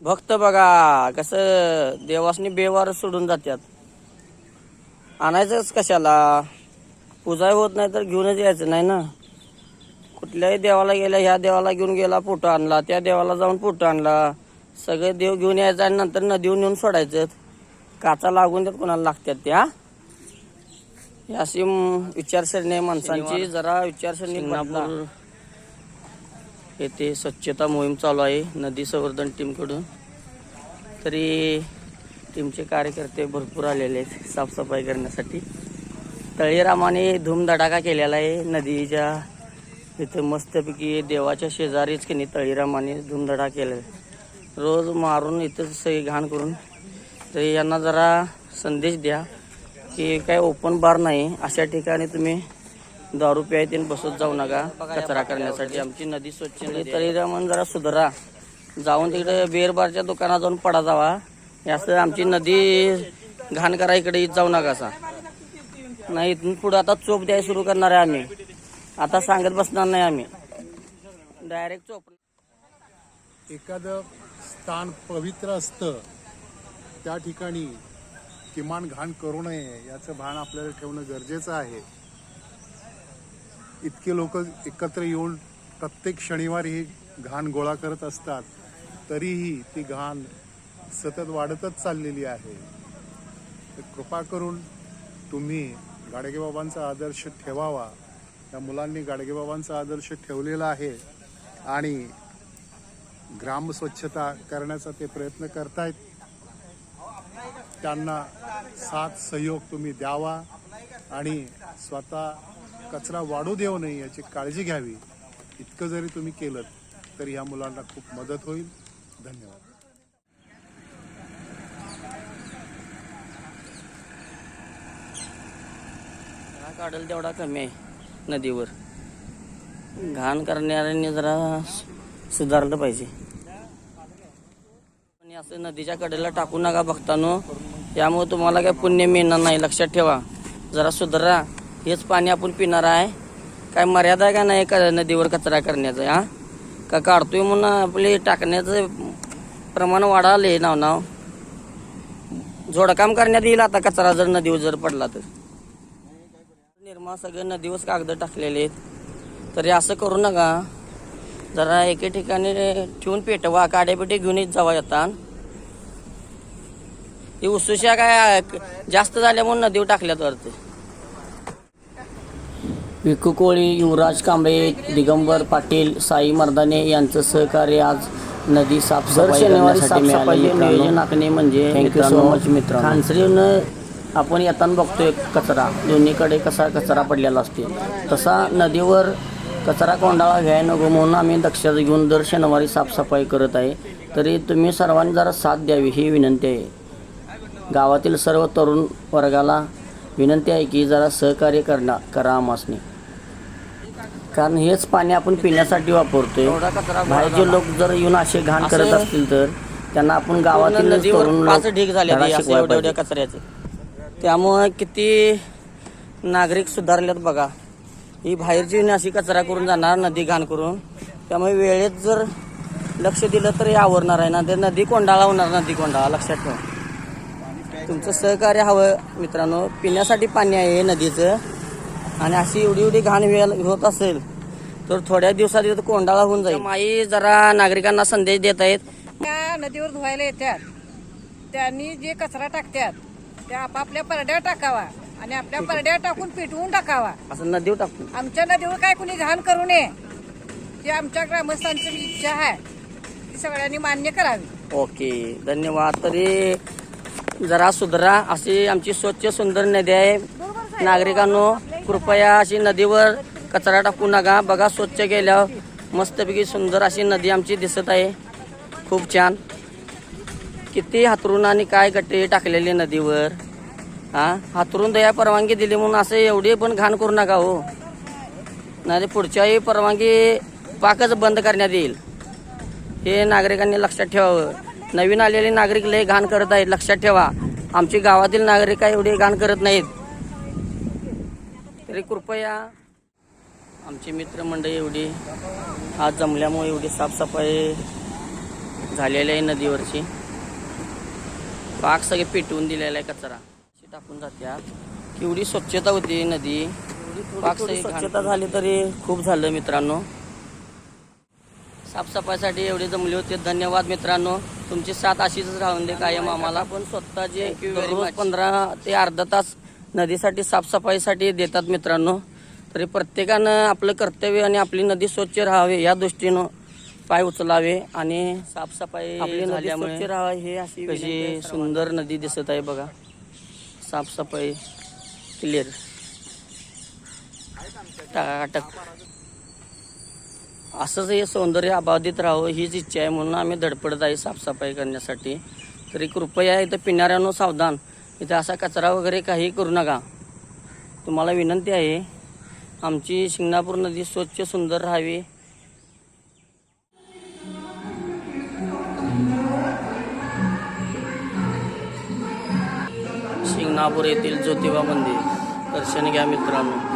भक्त बघा कसं देवासनी बेवार सोडून जातात आणायचंच कशाला? पूजा होत नाही तर घेऊनच यायचं नाही ना? कुठल्याही देवाला गेला ह्या देवाला घेऊन गेला फोटो आणला त्या देवाला जाऊन फोटो आणला सगळे देव घेऊन यायचं आणि नंतर नदीवर नेऊन सोडायचं. काचा लागून देत कोणाला लागतात त्या अशी विचारसरणी माणसांची जरा विचारसरणी. येथे स्वच्छता मोहीम चालू आहे नदी संवर्धन टीमकडून. तरी टीमचे कार्यकर्ते भरपूर आलेले आहेत साफसफाई करण्यासाठी. तळीरामाने धूमधडाका केलेला आहे नदीच्या इथे मस्तपैकी देवाच्या शेजारीच की नाही तळीरामाने धूमधडा केलेला आहे. रोज मारून इथं सगळी घाण करून तरी यांना जरा संदेश द्या की काय ओपन बार नाही अशा ठिकाणी तुम्ही दारू प्यायते बसत जाऊ नका. कचरा करण्यासाठी आमची नदी स्वच्छ नदी तरी रमण जरा सुधरा. जाऊन तिकडे बेरबारच्या दुकानात जाऊन पडा जावा. हे असं आमची नदी घाण करा इकडे जाऊ नका असा. नाही इथून पुढे आता चोप द्यायला सुरू करणार आहे आम्ही. आता सांगत बसणार नाही आम्ही. डायरेक्ट चोप. एखादं स्थान पवित्र असतं त्या ठिकाणी किमान घाण करू नये याचं भान आपल्याला ठेवणं गरजेचं आहे. इतके लोक एकत्र येऊन प्रत्येक शनिवारी ही घाण गोळा करत असतात तरीही ती घाण सतत वाढतच चाललेली आहे. तर कृपा करून तुम्ही गाडगेबाबांचा आदर्श ठेवावा. या मुलांनी गाडगेबाबांचा आदर्श ठेवलेला आहे आणि ग्राम स्वच्छता करण्याचा ते प्रयत्न करतायत. त्यांना साथ सहयोग तुम्ही द्यावा आणि स्वतः कचरा वाढू देऊ नये याची काळजी घ्यावी. इतकं जरी तुम्ही केलं तर या मुलांना खूप मदत होईल. धन्यवाद. काढेल तेवढा कमी आहे नदीवर. घाण करणाऱ्यांनी जरा सुधारलं पाहिजे. आणि असं नदीच्या कडेला टाकू नका बघतानो. त्यामुळे तुम्हाला काय पुण्य मिळणार नाही. लक्षात ठेवा. जरा सुधारा. हेच पाणी आपण पिणार आहे. काय मर्यादा आहे का नाही का नदीवर कचरा करण्याचं हा? का काढतोय म्हणून आपले टाकण्याचं प्रमाण वाढाले नाव नाव. जोडकाम करण्यात येईल आता कचरा जर नदीवर जर पडला तर. निर्मा सगळे नदीवर कागद टाकलेले आहेत. तरी असं करू नका. जरा एके ठिकाणी ठेवून पेटवा काड्यापेटे घेऊन येत जावा येतात ही उसुशा काय जास्त झाल्यामुळे नदीवर टाकल्यात वरती विकू कोळी युवराज कांबळे दिगंबर पाटील साई मर्दाने यांचं सहकार्य आज नदी साफसफाई करण्यासाठी नियोजन आखणे म्हणजे थँक्यू सो मच मित्र खानसरीनं आपण येताना बघतोय कचरा. दोन्हीकडे कसा कचरा पडलेला असते तसा नदीवर कचरा कोंडाळा घ्याय नको म्हणून आम्ही दक्षता घेऊन दर शनिवारी साफसफाई करत आहे. तरी तुम्ही सर्वांनी जरा साथ द्यावी ही विनंती आहे. गावातील सर्व तरुण वर्गाला विनंती आहे की जरा सहकार्य करणा करा आमासने कारण हेच पाणी आपण पिण्यासाठी वापरतोय. बाहेरचे लोक जर येऊन असे घाण करत असतील तर त्यांना आपण गावातील ढीक झाले एवढ्या कचऱ्याचे. त्यामुळे किती नागरिक सुधारलेत बघा. ही बाहेरची येऊन अशी कचरा करून जाणार नदी घाण करून. त्यामुळे वेळेत जर लक्ष दिलं तर आवरणार आहे ना. ते नदी कोंडाळा होणार नदी कोंडाळा लक्षात ठेवा. तुमचं सहकार्य हवं मित्रांनो. पिण्यासाठी पाणी आहे नदीचं. आणि अशी एवढी एवढी घाण वेळ होत असेल तर थोड्या दिवसात इथं कोंडाळा होऊन जाईल. माई जरा नागरिकांना संदेश देत आहेत. त्या नदीवर धुवायला येतात त्यांनी जे कचरा टाकतात त्या आपापल्या परड्या टाकावा आणि आपल्या परड्या टाकून पिटवून टाकावा. असं नदीवर टाकतो आमच्या नदीवर काय कुणी घाण करू नये ही आमच्या ग्रामस्थांची इच्छा आहे. ती सगळ्यांनी मान्य करावी. ओके धन्यवाद. तरी जरा सुधरा अशी आमची स्वच्छ सुंदर नदी आहे. नागरिकांनो कृपया अशी नदीवर कचरा टाकू नका. बघा स्वच्छ गेल्यावर मस्तपैकी सुंदर अशी नदी आमची दिसत आहे. खूप छान. किती हातरून आणि काय गट्टे टाकलेले नदीवर. हा हातरून दया परवानगी दिली म्हणून असं एवढी पण घाण करू नका हो. नाही पुढच्याही परवानगी पाकच बंद करण्यात येईल. हे नागरिकांनी लक्षात ठेवावं. नवीन आलेले नागरिक लय घाण करत आहेत. लक्षात ठेवा. आमची गावातील नागरिक काय एवढे घाण करत नाहीत. तरी कृपया आमची मित्रमंडळी एवढी आज जमल्यामुळे एवढी साफसफाई झालेली आहे नदीवरची. पाक सगळे पेटवून दिलेला आहे कचरा. टाकून जात्यात. केवढी स्वच्छता होती नदी. पाक सगळी स्वच्छता झाली तरी खूप झालं मित्रांनो. साफसफाईसाठी एवढे जमले होते. धन्यवाद मित्रांनो. तुमची साथ अशीच राहून दे कायम आम्हाला. पण स्वतः जे पंधरा ते अर्धा तास नदीसाठी साफसफाईसाठी देतात मित्रांनो. तरी प्रत्येकानं आपलं कर्तव्य आणि आपली नदी स्वच्छ राहावे या दृष्टीनं पाय उचलावे आणि साफसफाई आपली झाल्यामुळे स्वच्छ राहावे हे अशी कशी सुंदर नदी दिसत आहे बघा. साफसफाई क्लिअर टाकाटक. असंच हे सौंदर्य अबाधित राहावं हीच इच्छा आहे म्हणून आम्ही धडपडत आहे साफसफाई करण्यासाठी. तरी कृपया इथं पिणाऱ्यानो सावधान. इथं असा कचरा वगैरे काही करू नका. तुम्हाला विनंती आहे आमची शिंगणापूर नदी स्वच्छ सुंदर राहावी. शिंगणापूर येथील ज्योतिबा मंदिर. दर्शन घ्या मित्रांनो.